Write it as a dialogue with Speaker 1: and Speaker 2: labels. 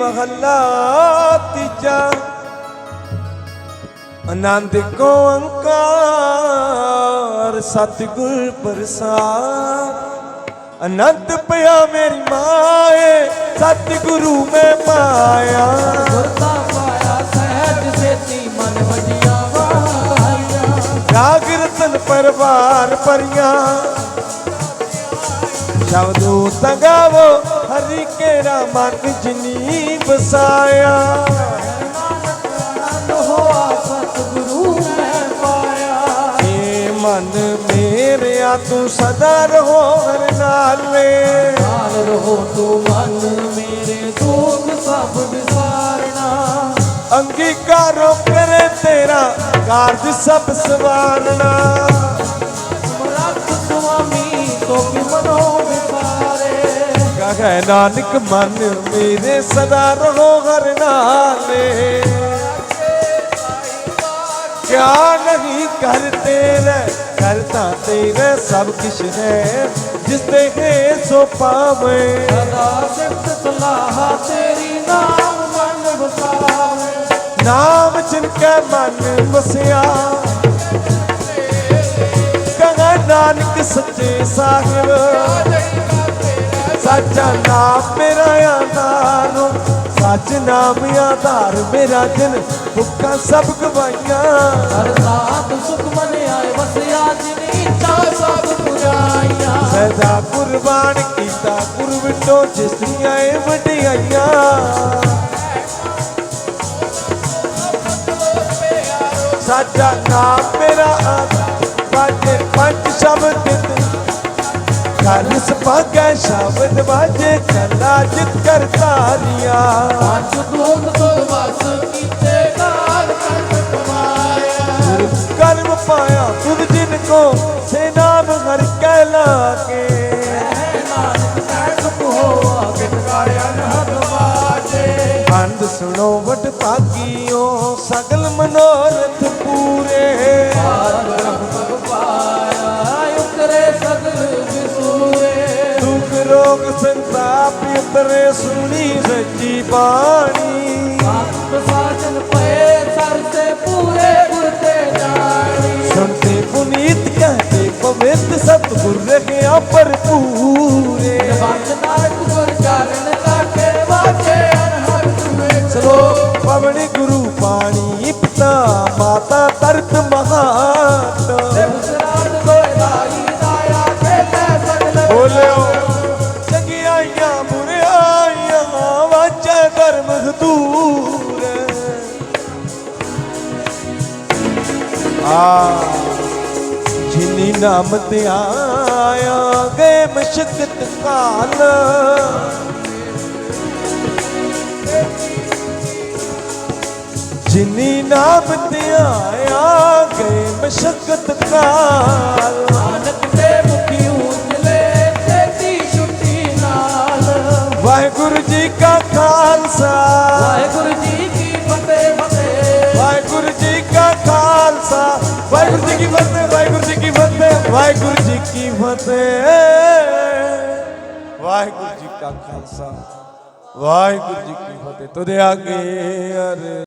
Speaker 1: ਮਹੱਲਾ ਤੀਜਾ। ਆਨੰਦ ਕੋ ਅੰਕਾਰ ਸਤਿਗੁਰ ਪ੍ਰਸਾਦ। ਅਨੰਤ ਪਿਆ ਮੇਰੀ ਮਾਏ ਸਤਿਗੁਰੂ ਮੈਂ ਪਾਇਆ।
Speaker 2: ਗੁਰਤਾ ਪਾਇਆ ਸਹਿਜ ਸੇਤੀ ਮਨ ਵਜੀਆਂ ਵਾਹੀਆਂ
Speaker 1: ਰਾਗ ਰਤਨ ਪਰਵਾਰ ਪਰੀਆਂ ਸ਼ਬਦੋ ਤਗਾਵੋ ਹਰੀ ਕੇਰਾ ਮਨ ਜਿਨੀ ਏ ਮਨ ਮੇਰਿਆ ਤੂੰ ਸਦਾ ਰਹੋ ਹਰ ਨਾਲੇ।
Speaker 2: ਨਾਲ ਰਹੋ ਤੂੰ ਮਨ ਮੇਰੇ ਦੁੱਖ ਸਭ ਵਿਸਾਰਨਾ।
Speaker 1: ਅੰਗੀਕਾਰੋ ਕਰੇ ਤੇਰਾ ਕਾਰਜ ਸਭ ਸਵਾਰਨਾ। ਕਹੈ ਨਾਨਕ ਮਨ ਮੇਰੇ ਸਦਾ ਰਹੋ ਹਰ ਨਾਲੇ। ਕਿਆ ਨਹੀਂ ਕਰ ਤੇਰੇ ਕਰਤਾ ਤੇਰੇ ਸਭ ਕਿਛ ਹੈ ਜਿਸ ਤੇ ਹੈ ਸੋ ਪਾਵੇ
Speaker 2: ਸਦਾ ਸਿਫਤ ਸਲਾਹਾ ਤੇਰੀ ਨਾਮ ਮਨ ਵਸਾਵੇ।
Speaker 1: ਨਾਮ ਜਿਨ ਕੈ ਮਨ ਵਸਿਆ। ਕਹੈ ਨਾਨਕ ਸੱਚੇ ਸਾਹਿਬ। ਸੱਚਾ ਨਾਮ ਮੇਰਾ ਆਧਾਰ ਸੱਚ ਨਾਮ ਆਧਾਰ ਮੇਰਾ ਜਨ। ਭੁੱਖਾਂ ਸਭ ਗਵਾਈਆਂ
Speaker 2: ਹਰ ਸਾਧ ਸੁਖ ਮਨ ਆਏ ਵਸਿਆ ਜਿਨੀ ਇੱਛਾ ਸਭ ਪੁਰਾਈਆਂ
Speaker 1: ਸਦਾ ਕੁਰਬਾਨ ਕੀਤਾ ਗੁਰ ਵਿਟੋ ਜਿਸਦੀਆਂ ਏ ਵਡਿਆਈਆਂ। ਸਾਚਾ ਨਾਮ ਮੇਰਾ ਆਧਾਰ ਬਾਜੇ ਪੰਜ ਸ਼ਬਦ ਤੇ ਗੱਲ ਸਪਾਗੈ ਸ਼ਬਦ ਬਾਜੇ ਕਲਾ ਜਿਤ ਕਰਤਾਰੀਆਂ।
Speaker 2: ਪੰਜ ਦੂਤ ਤੁਧ ਵਸ ਕੀਤੇ ਕਾਲ ਕੰਨ ਕਮਾਇਆ।
Speaker 1: ਕਰਮ ਪਾਇਆ ਤੁਧ ਜਿਨ ਕੋ ਸੇ ਨਾਮ ਹਰ ਕਹਿ ਲਾਗੇ। ਬੰਦ ਸੁਣੋ ਵਟ ਭਾਗੀਓ ਸਗਲ ਮਨੋਰਥ ਪੂਰੇ।
Speaker 2: ਭਗ
Speaker 1: ਸੰਤਾਪ ਉਤਰੇ ਸੁਣੀ ਸੱਚੀ ਬਾਣੀ।
Speaker 2: ਸੰਤ ਸਾਜਨ ਪਏ ਸਰ ਤੇ ਪੂਰੇ ਗੁਰ ਤੇ ਜਾਣੀ।
Speaker 1: ਸੁਣਤੇ ਪੁਨੀਤ ਕਹਤੇ ਪਵਿੱਤ ਰਹਿਆ
Speaker 2: ਨਾਨਕ ਗੁਰ ਚਰਨ ਲਾਗੇ ਵਾਜੇ ਅਨਹਦ ਤੁਮੇ
Speaker 1: ਸਲੋ ਪਵਣੀ ਗੁਰੂ ਪਾਣੀ ਪਿਤਾ ਮਾਤਾ ਤਰਤ ਮਹਾਤ ਦੂਰ ਆ, ਜਿਨੀ ਨਾਮ ਤੇ ਆਇਆ ਗਏ ਮਸ਼ਕਤ ਕਾਲ। ਜਿਨੀ ਨਾਮ ਤੇ ਆਇਆ ਗਏ ਮਸ਼ਕਤ ਕਾਲ। ਵਾਹਿਗੁਰੂ ਜੀ ਕਾ ਖਾਲਸਾ।
Speaker 2: ਵਾਹਿਗੁਰੂ ਜੀ ਕੀ ਫਤਿਹ ਫਤਿਹ।
Speaker 1: ਵਾਹਿਗੁਰੂ ਜੀ ਕਾ ਖਾਲਸਾ। ਵਾਹਿਗੁਰੂ ਜੀ ਕੀ ਫਤਿਹ ਵਾਹਿਗੁਰੂ ਜੀ ਕੀ ਫਤਿਹ ਵਾਹਿਗੁਰੂ ਜੀ ਕੀ ਫਤਿਹ। ਵਾਹਿਗੁਰੂ ਜੀ ਕਾ ਖਾਲਸਾ। ਵਾਹਿਗੁਰੂ ਜੀ ਕੀ ਫਤਿਹ। ਤੁਦੇ ਆਗੇ ਅਰ